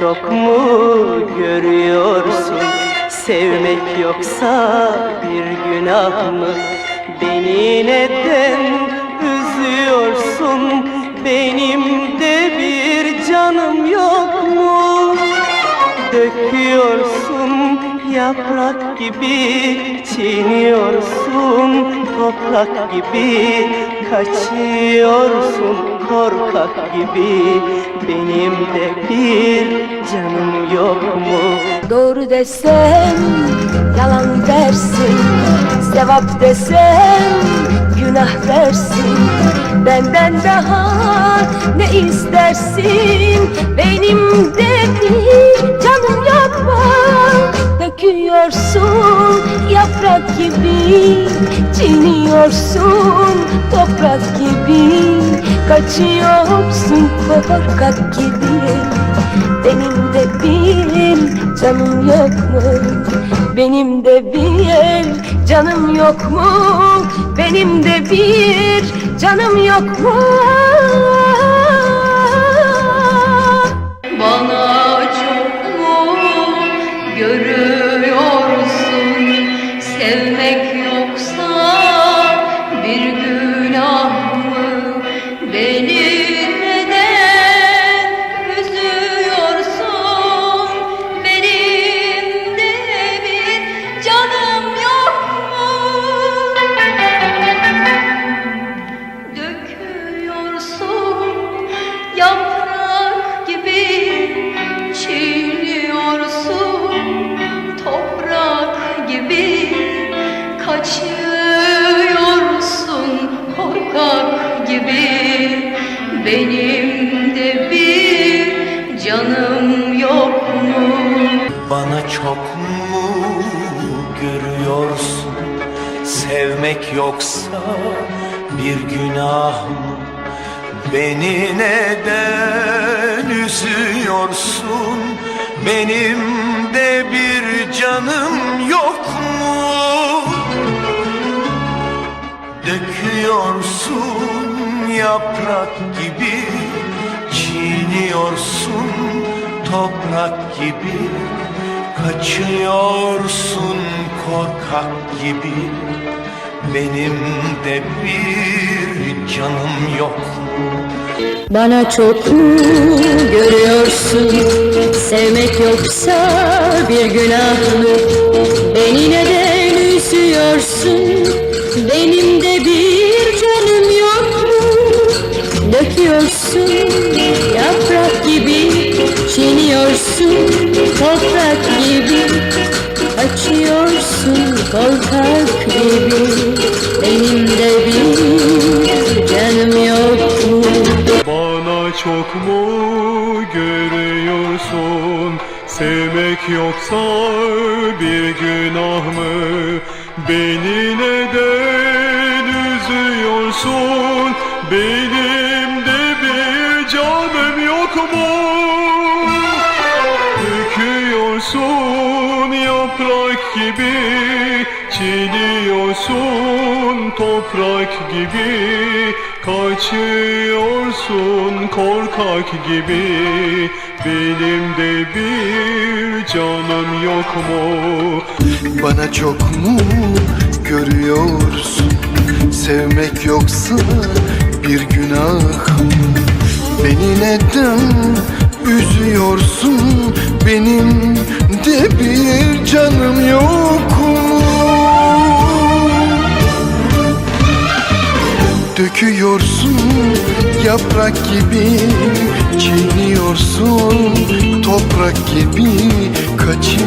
çok mu görüyorsun? Sevmek yoksa bir günah mı? Beni neden üzüyorsun? Benim de bir canım yok mu? Döküyorsun yaprak gibi Çiğniyorsun toprak gibi Kaçıyorsun korkak gibi. Benim de bir canım yok mu? Doğru desem yalan dersin Sevap desem günah dersin. Benden daha ne istersin? Benim de bir canım yok mu Döküyorsun yaprak gibi Çiğniyorsun toprak gibi Kaçıyorsun korkak gibi benim de bir canım yok mu? Benim de bir canım yok mu? Benim de bir canım yok mu? Bana Kaçıyorsun korkak gibi. Benim de bir canım yok mu? Bana çok mu görüyorsun Sevmek yoksa bir günah mı? Beni neden üzüyorsun? Benim de bir canım yok Döküyorsun yaprak gibi Çiğniyorsun toprak gibi Kaçıyorsun korkak gibi. Benim de bir canım yok. Bana çok görüyorsun Sevmek yoksa bir günah mı Beni neden Çiğniyorsun toprak gibi Açıyorsun korkak gibi. Benim de bir canım yok mu? Bana çok mu görüyorsun? Sevmek yoksa bir günah mı? Beni neden üzüyorsun? Benim yaprak gibi Çiğniyorsun toprak gibi Kaçıyorsun korkak gibi Benim de bir canım yok mu? Bana çok mu görüyorsun Sevmek yoksa bir günah mı? Beni neden üzüyorsun. Benim de bir canım yok mu? Döküyorsun yaprak gibi Çiğniyorsun. Toprak gibi Kaçıyorsun